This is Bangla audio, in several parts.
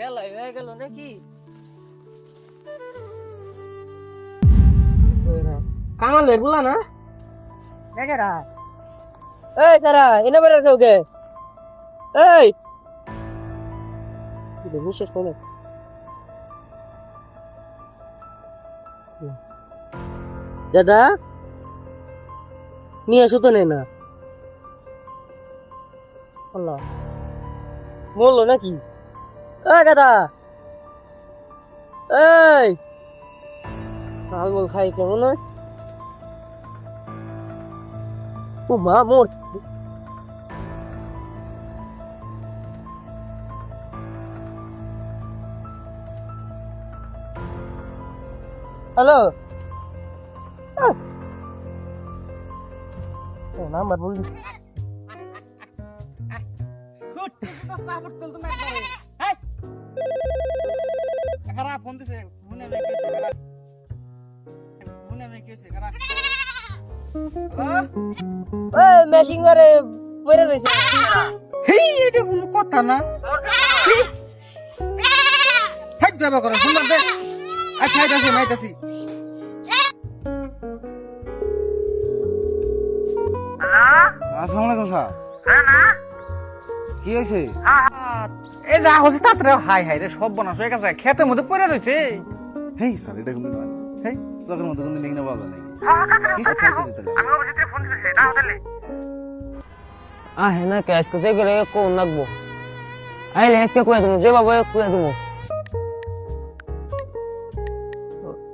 বেলা হয়ে গেল নাকি? কামালের বলা না? দেখেরা এই তারা এনে বেড়ে গে এই! বিশেষ করে দাদা নিয়ে আসো তো নেই না। বলল নাকি? এই দাদা এই আলমল খাই কেমন নয় ও মা মোর হ্যালো নাম্বার বললি খারাপ ফোন দিছে ফোনে নাই কেছে খারাপ ফোনে নাই কেছে খারাপ হ্যালো? মেশিং করে পড়ে রয়েছে। হেই এটা কোনো কথা না। হাই। দেবা করে সুন্দর দে। আচ্ছা আইতাছি মাইতাছি আসসালামু আলাইকুম স্যার। কি হয়েছে? এ যা হচ্ছে তাড়াতাড়ি হাই হাই রে সব বনাস হয়ে গেছে। খেতের মধ্যে পড়ে রয়েছে। হেই স্যার এটা কিন্তু নয় হেই চোখের মধ্যে কিন্তু নাকি a cuidar tu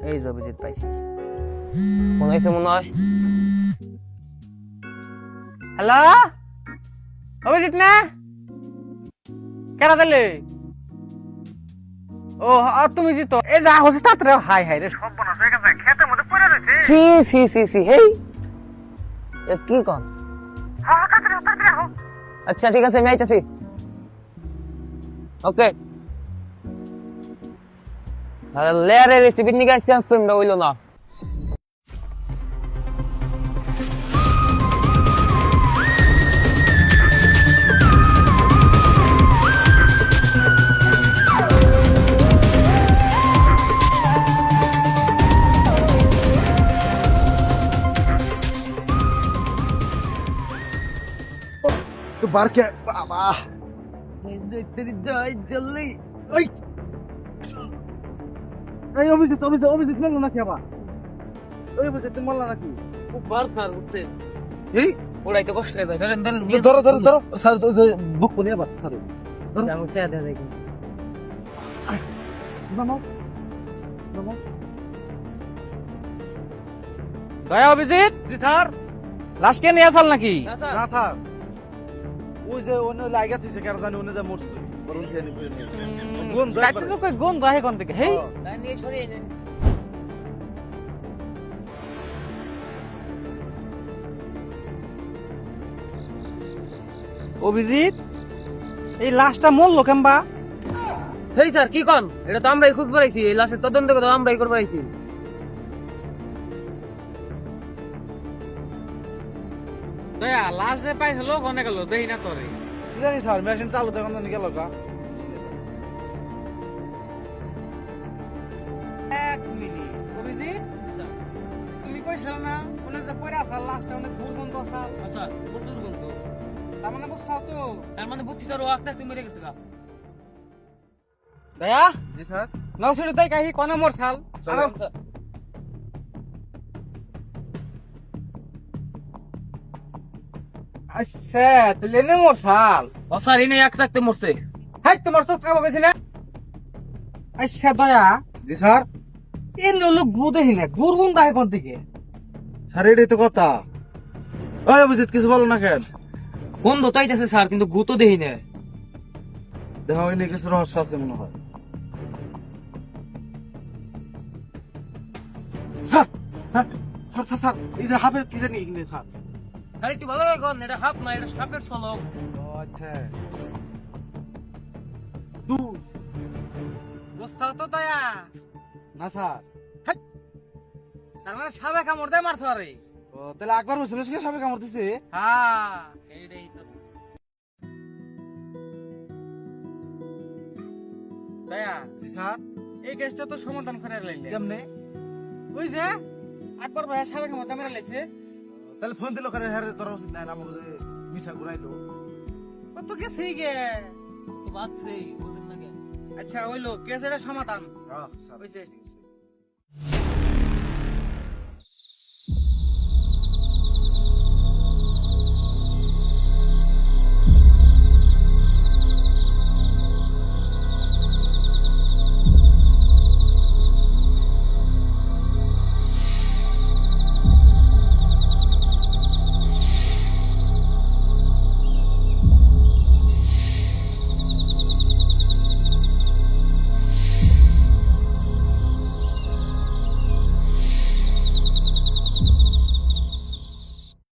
এই যে অভিজিৎ পাইছি। Con ese mundo ay. Hello? Abhijit না? কেন দিলে ও আর তুমি জিত এ যা হচ্ছে তাড়াতাড়ি হাই হাই রে সব হয়ে গেছে খেতের মধ্যে পড়ে রয়েছে সি সি সি সি হেই এ কি কন আচ্ছা ঠিক আছে আমি আইতাছি ওকে লেয়ারের রেসিপি নিয়ে আজকে ফিল্মটা হইল না তো বারকে বাবা যাই জলদি ওই এই অভিজিৎ অভিজিৎ অভিজিৎ মারলো নাকি আবার ওই অভিজিৎ তুমি মারলা নাকি খুব বার খার বুঝছে এই কষ্ট ধরেন ধরেন ধরো ধরো ধরো স্যার বুক কোনি আবার স্যার আমি সেয়া দেয় দেখি দয়া অভিজিৎ জি স্যার লাশ কে নিয়ে আসাল নাকি না, স্যার। না স্যার ওই যে অন্য লাইগা থইছে কেন জানি অন্য যা মরছে। বরং খেয়ে নিয়ে গন্ধ একবারে। তো কই গন্ধ আহে কোন থেকে? হেই। নিয়ে সরিয়ে নেন। অভিজিৎ এই লাশটা মরলো কেমবা? হেই স্যার কি কন? এটা তো আমরাই খুঁজ পাইছি এই লাশের তদন্ত করে আমরাই করে পাইছি দয়া লাশ যে পাই হলো কোনে গেল দেই না তোরে। জানি স্যার মেশিন চালু দেখুন তো নিকে লগা। এক মিনিট। অভিজিৎ? তুমি কইছিল না ওনে যে পড়ে আসাল লাশটা অনেক দুর্গন্ধ আসাল স্যার প্রচুর গন্ধ তার মানে বুঝছাও তো? তার মানে বুঝছি তোর ও আস্তে আস্তে মেরে গেছে গা। দয়া? জি স্যার। নসুরি তাই কাহি কোনে মোর সাল আচ্ছা তাহলে নে মোর সাল ও স্যার এনে এক থাকতে মরছে। হাই তোমার চোখ খাব গেছি না? আচ্ছা দয়া। জি স্যার। এর লোক গু দেখি না গুরগুন দায় কোন দিকে। স্যার এটাই তো কথা। ওই অভিজিৎ কিছু বলো না কেন? গন্ধ তো আইতাছে স্যার কিন্তু গুতো দেই না। দেখা হয়নি কিছু রহস্য আছে মনে হয়। স্যার হ্যাঁ, স্যার স্যার স্যার এই যে হাফের কি জানি স্যার? স্যার একটু ভালো করে কন এটা হাফ না এটা সাপের সলক ও আচ্ছা। বুঝছাও তো দয়া। না স্যার। তার মানে সাবে কামড় দেয় মারছো আরে। ও তাহলে একবার বলছিল সে সবাই কামড় দিছে? হ্যাঁ। এইটাই তো। দয়া। জি স্যার। এই কেসটা তো সমাধান করে লাইলে কেমনে? ওই যে আকবর ভাই সাবেক আমার ক্যামেরা লাইছে। তাহলে ফোন দিল করে হ্যাঁ তোর উচিত নাই না আমাকে যে মিছা ঘুরাইলো ও তো গেছেই গে তো বাচ্চেই বুঝেন না কে আচ্ছা ওইলো কেস এটা সমাধান হ্যাঁ। ঠিক আছে।